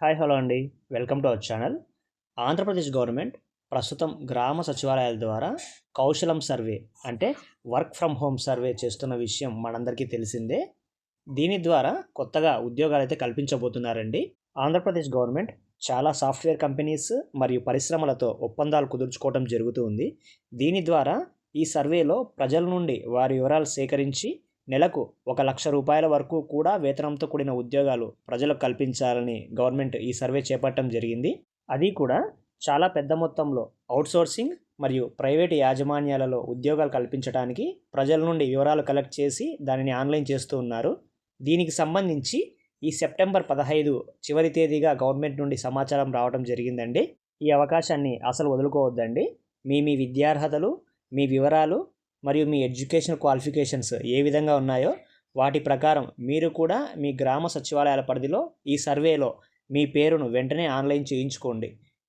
Hi hello అండి. Welcome to our channel. Andhra Pradesh government ప్రస్తుతం గ్రామ సచివాలయాల ద్వారా కౌశలం సర్వే అంటే వర్క్ ఫ్రమ్ హోమ్ సర్వే చేస్తున్న విషయం మనందరికీ తెలిసిందే. దీని ద్వారా కొత్తగా ఉద్యోగాలు అయితే కల్పించబోతున్నారండి. ఆంధ్రప్రదేశ్ గవర్నమెంట్ చాలా సాఫ్ట్వేర్ కంపెనీస్ మరియు పరిశ్రమలతో ఒప్పందాలు కుదుర్చుకోవడం జరుగుతూ ఉంది. దీని ద్వారా ఈ సర్వేలో ప్రజల నుండి వారి వివరాలు సేకరించి నెలకు ఒక లక్ష రూపాయల వరకు కూడా వేతనంతో కూడిన ఉద్యోగాలు ప్రజలకు కల్పించాలని గవర్నమెంట్ ఈ సర్వే చేపట్టడం జరిగింది. అది కూడా చాలా పెద్ద మొత్తంలో అవుట్సోర్సింగ్ మరియు ప్రైవేట్ యాజమాన్యాలలో ఉద్యోగాలు కల్పించడానికి ప్రజల నుండి వివరాలు కలెక్ట్ చేసి దానిని ఆన్లైన్ చేస్తూ ఉన్నారు. దీనికి సంబంధించి ఈ సెప్టెంబర్ పదహైదు చివరి తేదీగా గవర్నమెంట్ నుండి సమాచారం రావడం జరిగిందండి. ఈ అవకాశాన్ని అసలు వదులుకోవద్దండి. మీ మీ విద్యార్హతలు మీ వివరాలు మరియు మీ ఎడ్యుకేషన్ క్వాలిఫికేషన్స్ ఏ విధంగా ఉన్నాయో వాటి ప్రకారం మీరు కూడా మీ గ్రామ సచివాలయాల పరిధిలో ఈ సర్వేలో మీ పేరును వెంటనే ఆన్లైన్ చేయించుకోండి.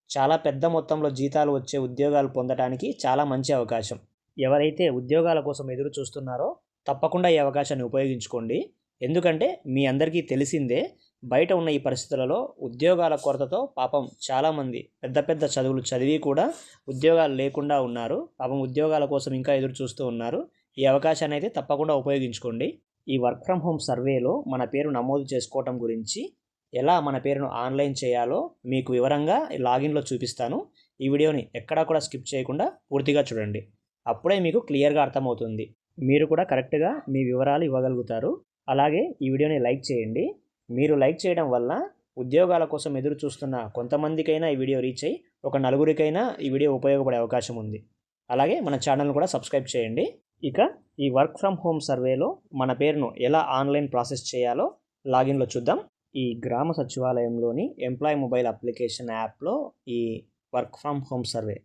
చాలా పెద్ద మొత్తంలో జీతాలు వచ్చే ఉద్యోగాలు పొందడానికి చాలా మంచి అవకాశం. ఎవరైతే ఉద్యోగాల కోసం ఎదురు చూస్తున్నారో తప్పకుండా ఈ అవకాశాన్ని ఉపయోగించుకోండి. ఎందుకంటే మీ అందరికీ తెలిసిందే బయట ఉన్న ఈ పరిస్థితులలో ఉద్యోగాల కొరతతో పాపం చాలామంది పెద్ద పెద్ద చదువులు చదివి కూడా ఉద్యోగాలు లేకుండా ఉన్నారు. పాపం ఉద్యోగాల కోసం ఇంకా ఎదురు చూస్తూ ఉన్నారు. ఈ అవకాశాన్ని అయితే తప్పకుండా ఉపయోగించుకోండి. ఈ వర్క్ ఫ్రమ్ హోమ్ సర్వేలో మన పేరు నమోదు చేసుకోవటం గురించి ఎలా మన పేరును ఆన్లైన్ చేయాలో మీకు వివరంగా లాగిన్లో చూపిస్తాను. ఈ వీడియోని ఎక్కడా కూడా స్కిప్ చేయకుండా పూర్తిగా చూడండి. అప్పుడే మీకు క్లియర్గా అర్థమవుతుంది. మీరు కూడా కరెక్ట్గా మీ వివరాలు ఇవ్వగలుగుతారు. అలాగే ఈ వీడియోని లైక్ చేయండి. మీరు లైక్ చేయడం వల్ల ఉద్యోగాల కోసం ఎదురు చూస్తున్న కొంతమందికైనా ఈ వీడియో రీచ్ అయ్యి ఒక నలుగురికైనా ఈ వీడియో ఉపయోగపడే అవకాశం ఉంది. అలాగే మన ఛానల్ కూడా సబ్స్క్రైబ్ చేయండి. ఇక ఈ వర్క్ ఫ్రమ్ హోమ్ సర్వేలో మన పేరును ఎలా ఆన్లైన్ ప్రాసెస్ చేయాలో లాగిన్లో చూద్దాం. ఈ గ్రామ సచివాలయంలోని ఎంప్లాయ్ మొబైల్ అప్లికేషన్ యాప్లో ఈ వర్క్ ఫ్రమ్ హోమ్ సర్వే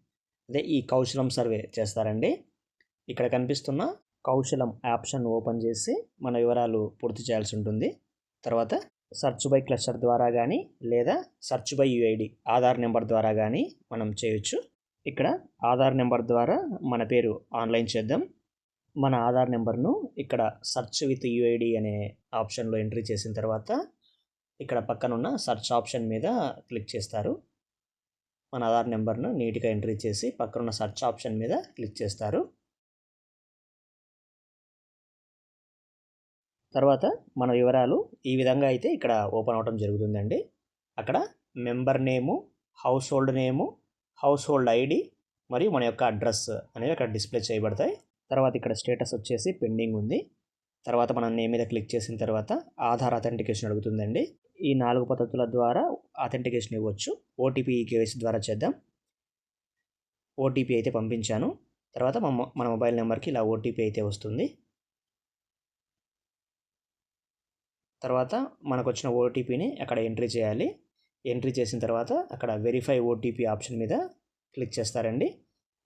అదే ఈ కౌశలం సర్వే చేస్తారండి. ఇక్కడ కనిపిస్తున్న కౌశలం ఆప్షన్ ఓపెన్ చేసి మన వివరాలు పూర్తి చేయాల్సి ఉంటుంది. తర్వాత సర్చ్ బై క్లస్టర్ ద్వారా కానీ లేదా search by UID Aadhaar number ద్వారా కానీ మనం చేయొచ్చు. ఇక్కడ ఆధార్ నెంబర్ ద్వారా మన పేరు ఆన్లైన్ చేద్దాం. మన ఆధార్ నెంబర్ను ఇక్కడ సర్చ్ విత్ యుఐడి అనే ఆప్షన్లో ఎంట్రీ చేసిన తర్వాత ఇక్కడ పక్కనున్న సర్చ్ ఆప్షన్ మీద క్లిక్ చేస్తారు. మన ఆధార్ నెంబర్ను నీట్గా ఎంట్రీ చేసి పక్కనున్న సర్చ్ ఆప్షన్ మీద క్లిక్ చేస్తారు. తర్వాత మన వివరాలు ఈ విధంగా అయితే ఇక్కడ ఓపెన్ అవడం జరుగుతుందండి. అక్కడ member name household name household ID మరియు మన యొక్క అడ్రస్ అనేవి అక్కడ డిస్ప్లే చేయబడతాయి. తర్వాత ఇక్కడ స్టేటస్ వచ్చేసి పెండింగ్ ఉంది. తర్వాత మనం నేమ్ మీద క్లిక్ చేసిన తర్వాత ఆధార్ అథెంటికేషన్ అడుగుతుందండి. ఈ నాలుగు పద్ధతుల ద్వారా అథెంటికేషన్ ఇవ్వచ్చు. ఓటీపీ కేవైసీ ద్వారా చేద్దాం. ఓటీపీ అయితే పంపించాను. తర్వాత మన మొబైల్ నెంబర్కి ఇలా ఓటీపీ అయితే వస్తుంది. తర్వాత మనకు వచ్చిన ఓటీపీని అక్కడ ఎంట్రీ చేయాలి. ఎంట్రీ చేసిన తర్వాత అక్కడ వెరిఫై ఓటీపీ ఆప్షన్ మీద క్లిక్ చేస్తారండి.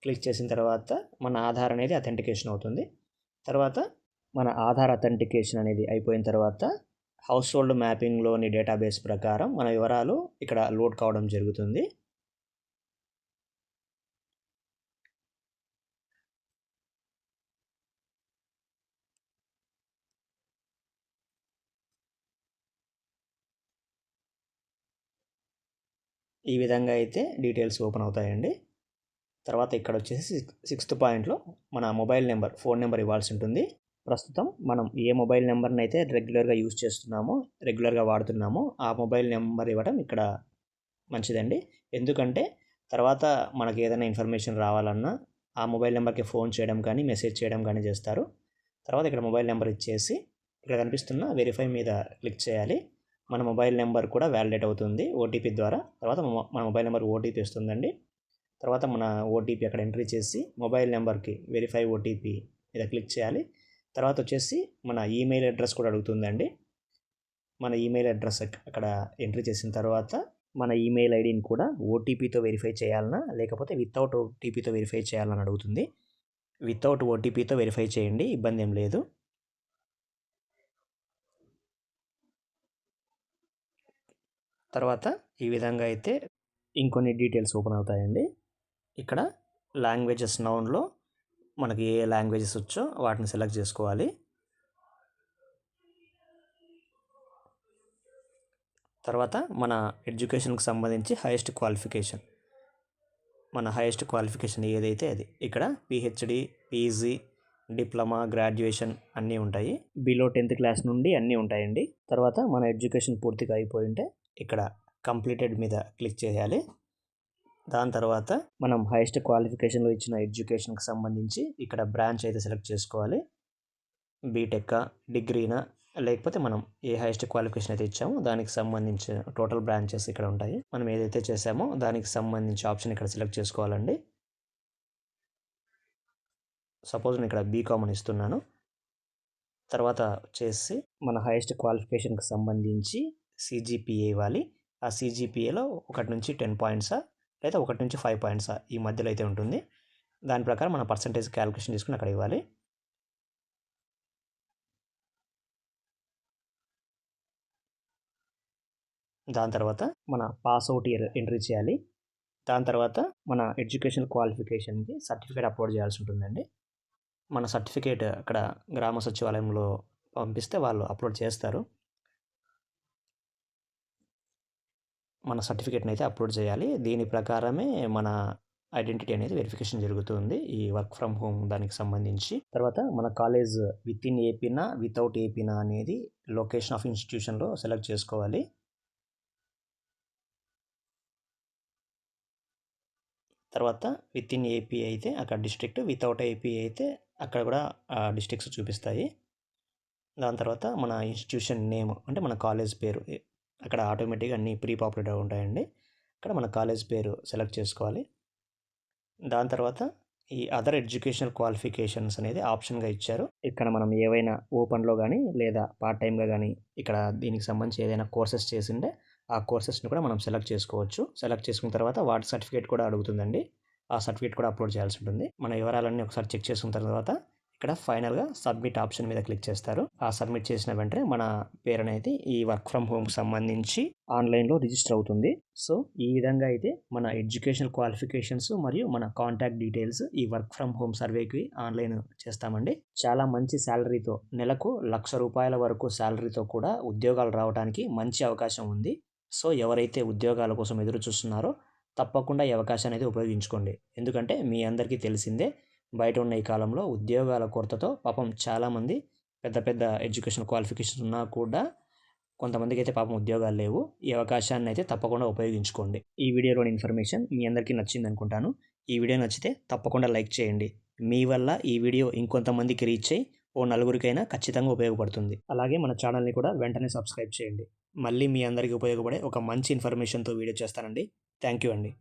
క్లిక్ చేసిన తర్వాత మన ఆధార్ అనేది అథెంటికేషన్ అవుతుంది. తర్వాత మన ఆధార్ అథెంటికేషన్ అనేది అయిపోయిన తర్వాత హౌస్ హోల్డ్ మ్యాపింగ్లోని డేటాబేస్ ప్రకారం మన వివరాలు ఇక్కడ లోడ్ కావడం జరుగుతుంది. ఈ విధంగా అయితే డీటెయిల్స్ ఓపెన్ అవుతాయండి. తర్వాత ఇక్కడ వచ్చేసి సిక్స్త్ పాయింట్లో మన మొబైల్ నెంబర్ ఫోన్ నెంబర్ ఇవ్వాల్సి ఉంటుంది. ప్రస్తుతం మనం ఏ మొబైల్ నెంబర్ని అయితే రెగ్యులర్గా యూజ్ చేస్తున్నామో రెగ్యులర్గా వాడుతున్నామో ఆ మొబైల్ నెంబర్ ఇవ్వడం ఇక్కడ మంచిదండి. ఎందుకంటే తర్వాత మనకి ఏదైనా ఇన్ఫర్మేషన్ రావాలన్నా ఆ మొబైల్ నెంబర్కి ఫోన్ చేయడం కానీ మెసేజ్ చేయడం కానీ చేస్తారు. తర్వాత ఇక్కడ మొబైల్ నెంబర్ ఇచ్చేసి ఇక్కడ కనిపిస్తున్న వెరిఫై మీద క్లిక్ చేయాలి. మన మొబైల్ నెంబర్ కూడా వ్యాలిడేట్ అవుతుంది ఓటీపీ ద్వారా. తర్వాత మన మొబైల్ నెంబర్ ఓటీపీ వస్తుందండి తర్వాత మన ఓటీపీ అక్కడ ఎంట్రీ చేసి మొబైల్ నెంబర్కి వెరిఫై ఓటీపీ మీద క్లిక్ చేయాలి. తర్వాత వచ్చేసి మన ఈమెయిల్ అడ్రస్ కూడా అడుగుతుందండి. మన ఈమెయిల్ అడ్రస్ అక్కడ ఎంట్రీ చేసిన తర్వాత మన ఈమెయిల్ ఐడిని కూడా ఓటీపీతో వెరిఫై చేయాలన్నా లేకపోతే వితౌట్ ఓటీపీతో వెరిఫై చేయాలని అడుగుతుంది. వితౌట్ ఓటీపీతో వెరిఫై చేయండి ఇబ్బంది ఏం లేదు. తర్వాత ఈ విధంగా అయితే ఇంకొన్ని డీటెయిల్స్ ఓపెన్ అవుతాయండి. ఇక్కడ లాంగ్వేజెస్ నౌన్లో మనకి ఏ లాంగ్వేజెస్ వచ్చో వాటిని సెలెక్ట్ చేసుకోవాలి. తర్వాత మన ఎడ్యుకేషన్కి సంబంధించి హైయెస్ట్ క్వాలిఫికేషన్. మన హైయెస్ట్ క్వాలిఫికేషన్ ఏదైతే అది. ఇక్కడ పిహెచ్డి పీజీ డిప్లొమా గ్రాడ్యుయేషన్ అన్నీ ఉంటాయి. బిలో టెన్త్ క్లాస్ నుండి అన్నీ ఉంటాయండి. తర్వాత మన ఎడ్యుకేషన్ పూర్తిగా అయిపోయి ఉంటే ఇక్కడ కంప్లీటెడ్ మీద క్లిక్ చేయాలి. దాని తర్వాత మనం హైయెస్ట్ క్వాలిఫికేషన్లో ఇచ్చిన ఎడ్యుకేషన్కి సంబంధించి ఇక్కడ బ్రాంచ్ అయితే సెలెక్ట్ చేసుకోవాలి. బీటెక్కా డిగ్రీనా లేకపోతే మనం ఏ హైయెస్ట్ క్వాలిఫికేషన్ అయితే ఇచ్చామో దానికి సంబంధించిన టోటల్ బ్రాంచెస్ ఇక్కడ ఉంటాయి. మనం ఏదైతే చేసామో దానికి సంబంధించి ఆప్షన్ ఇక్కడ సెలెక్ట్ చేసుకోవాలండి. సపోజ్ నేను ఇక్కడ బీకామ్ అని ఇస్తున్నాను. తర్వాత వచ్చేసి మన హైయెస్ట్ క్వాలిఫికేషన్కి సంబంధించి సీజీపీఏ ఇవ్వాలి ఆ సీజీపీఏలో ఒకటి నుంచి టెన్ పాయింట్సా? లేదా ఒకటి నుంచి ఫైవ్ పాయింట్సా? ఈ మధ్యలో అయితే ఉంటుంది. దాని ప్రకారం మన పర్సంటేజ్ క్యాలిక్యులేషన్ తీసుకుని అక్కడ ఇవ్వాలి. దాని తర్వాత మన పాస్ అవుట్ ఇయర్ ఎంట్రీ చేయాలి. దాని తర్వాత మన ఎడ్యుకేషన్ క్వాలిఫికేషన్కి సర్టిఫికేట్ అప్లోడ్ చేయాల్సి ఉంటుందండి. మన సర్టిఫికేట్ అక్కడ గ్రామ సచివాలయంలో పంపిస్తే వాళ్ళు అప్లోడ్ చేస్తారు. మన సర్టిఫికేట్ని అయితే అప్లోడ్ చేయాలి. దీని ప్రకారమే మన ఐడెంటిటీ అనేది వెరిఫికేషన్ జరుగుతుంది ఈ వర్క్ ఫ్రమ్ హోమ్ దానికి సంబంధించి. తర్వాత మన కాలేజ్ విత్ ఇన్ ఏపీనా వితౌట్ ఏపీనా అనేది లొకేషన్ ఆఫ్ ఇన్స్టిట్యూషన్లో సెలెక్ట్ చేసుకోవాలి. తర్వాత విత్ ఇన్ ఏపీ అయితే అక్కడ డిస్ట్రిక్ట్ వితౌట్ ఏపీ అయితే అక్కడ కూడా డిస్ట్రిక్ట్స్ చూపిస్తాయి. దాని తర్వాత మన ఇన్స్టిట్యూషన్ నేమ్ అంటే మన కాలేజ్ పేరు అక్కడ ఆటోమేటిక్గా అన్నీ ప్రీ పాపులేట్ ఉంటాయండి. అక్కడ మన కాలేజ్ పేరు సెలెక్ట్ చేసుకోవాలి. దాని తర్వాత ఈ అదర్ ఎడ్యుకేషనల్ క్వాలిఫికేషన్స్ అనేది ఆప్షన్గా ఇచ్చారు. ఇక్కడ మనం ఏవైనా ఓపెన్లో కానీ లేదా పార్ట్ టైంగా కానీ ఇక్కడ దీనికి సంబంధించి ఏదైనా కోర్సెస్ చేసిండే ఆ కోర్సెస్ని కూడా మనం సెలెక్ట్ చేసుకోవచ్చు. సెలెక్ట్ చేసుకున్న తర్వాత వాటి సర్టిఫికేట్ కూడా అడుగుతుందండి. ఆ సర్టిఫికేట్ కూడా అప్లోడ్ చేయాల్సి ఉంటుంది. మన వివరాలన్నీ ఒకసారి చెక్ చేసుకున్న తర్వాత ఇక్కడ ఫైనల్గా సబ్మిట్ ఆప్షన్ మీద క్లిక్ చేస్తారు. ఆ సబ్మిట్ చేసిన వెంటనే మన పేరు అనేది ఈ వర్క్ ఫ్రమ్ హోమ్కి సంబంధించి ఆన్లైన్లో రిజిస్టర్ అవుతుంది. సో ఈ విధంగా అయితే మన ఎడ్యుకేషన్ క్వాలిఫికేషన్స్ మరియు మన కాంటాక్ట్ డీటెయిల్స్ ఈ వర్క్ ఫ్రమ్ హోమ్ సర్వేకి ఆన్లైన్ చేస్తామండి. చాలా మంచి శాలరీతో నెలకు లక్ష రూపాయల వరకు శాలరీతో కూడా ఉద్యోగాలు రావడానికి మంచి అవకాశం ఉంది. సో ఎవరైతే ఉద్యోగాల కోసం ఎదురు చూస్తున్నారో తప్పకుండా ఈ అవకాశాన్ని అయితే ఉపయోగించుకోండి. ఎందుకంటే మీ అందరికీ తెలిసిందే బయట ఉన్న ఈ కాలంలో ఉద్యోగాల కొరతతో పాపం చాలామంది పెద్ద పెద్ద ఎడ్యుకేషన్ క్వాలిఫికేషన్స్ ఉన్నా కూడా కొంతమందికి అయితే పాపం ఉద్యోగాలు లేవు. ఈ అవకాశాన్ని అయితే తప్పకుండా ఉపయోగించుకోండి. ఈ వీడియోలోని ఇన్ఫర్మేషన్ మీ అందరికీ నచ్చింది అనుకుంటాను. ఈ వీడియో నచ్చితే తప్పకుండా లైక్ చేయండి. మీ వల్ల ఈ వీడియో ఇంకొంతమందికి రీచ్ అయ్యి ఓ నలుగురికైనా ఖచ్చితంగా ఉపయోగపడుతుంది. అలాగే మన ఛానల్ని కూడా వెంటనే సబ్స్క్రైబ్ చేయండి. మళ్ళీ మీ అందరికీ ఉపయోగపడే ఒక మంచి ఇన్ఫర్మేషన్తో వీడియో చేస్తానండి. థ్యాంక్ యూ అండి.